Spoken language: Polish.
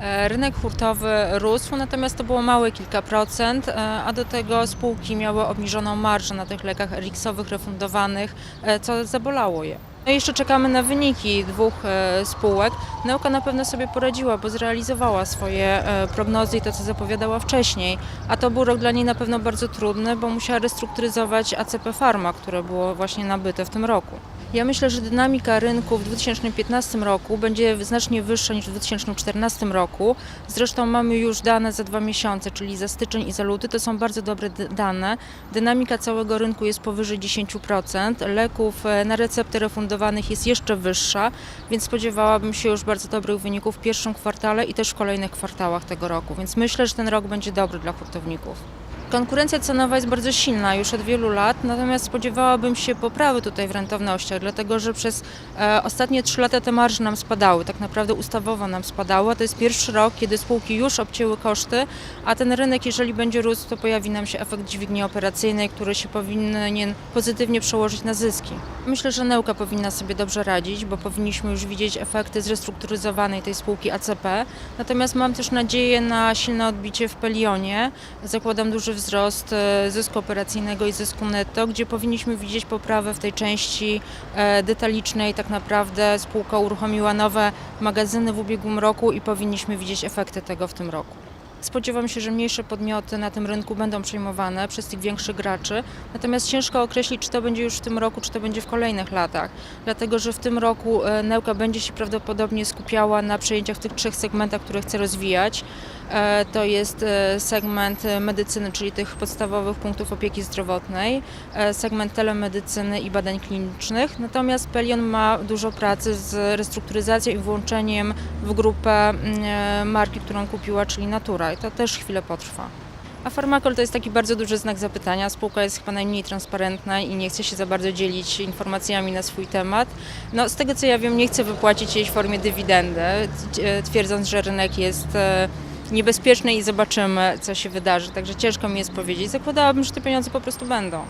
E, Rynek hurtowy rósł, natomiast to było małe kilka procent, e, a do tego spółki miały obniżoną marżę na tych lekach RX-owych refundowanych, e, co zabolało je. No jeszcze czekamy na wyniki dwóch spółek. Nauka na pewno sobie poradziła, bo zrealizowała swoje prognozy i to, co zapowiadała wcześniej. A to był rok dla niej na pewno bardzo trudny, bo musiała restrukturyzować ACP Pharma, które było właśnie nabyte w tym roku. Ja myślę, że dynamika rynku w 2015 roku będzie znacznie wyższa niż w 2014 roku. Zresztą mamy już dane za dwa miesiące, czyli za styczeń i za luty. To są bardzo dobre dane. Dynamika całego rynku jest powyżej 10%. Leków e, na recepty refundowanych jest jeszcze wyższa, więc spodziewałabym się już bardzo dobrych wyników w pierwszym kwartale i też w kolejnych kwartałach tego roku. Więc myślę, że ten rok będzie dobry dla hurtowników. Konkurencja cenowa jest bardzo silna już od wielu lat, natomiast spodziewałabym się poprawy tutaj w rentownościach, dlatego że przez e, ostatnie trzy lata te marże nam spadały, tak naprawdę ustawowo nam spadały. To jest pierwszy rok, kiedy spółki już obcięły koszty, a ten rynek, jeżeli będzie rósł, to pojawi nam się efekt dźwigni operacyjnej, który się powinien pozytywnie przełożyć na zyski. Myślę, że Neuka powinna sobie dobrze radzić, bo powinniśmy już widzieć efekty zrestrukturyzowanej tej spółki ACP. Natomiast mam też nadzieję na silne odbicie w Pelionie. Zakładam duży wzrost e, zysku operacyjnego i zysku netto, gdzie powinniśmy widzieć poprawę w tej części e, detalicznej. Tak naprawdę spółka uruchomiła nowe magazyny w ubiegłym roku i powinniśmy widzieć efekty tego w tym roku. Spodziewam się, że mniejsze podmioty na tym rynku będą przejmowane przez tych większych graczy, natomiast ciężko określić, czy to będzie już w tym roku, czy to będzie w kolejnych latach, dlatego że w tym roku e, Neuka będzie się prawdopodobnie skupiała na przejęciach w tych trzech segmentach, które chce rozwijać. E, To jest e, segment medycyny, czyli tych podstawowych punktów opieki zdrowotnej, segment telemedycyny i badań klinicznych. Natomiast Pelion ma dużo pracy z restrukturyzacją i włączeniem w grupę mm, marki, którą kupiła, czyli Natura. To też chwilę potrwa. A Farmakol to jest taki bardzo duży znak zapytania. Spółka jest chyba najmniej transparentna i nie chce się za bardzo dzielić informacjami na swój temat. No, z tego co ja wiem, nie chce wypłacić jej w formie dywidendy, t- twierdząc, że rynek jest e, niebezpieczny i zobaczymy, co się wydarzy. Także ciężko mi jest powiedzieć. Zakładałabym, że te pieniądze po prostu będą.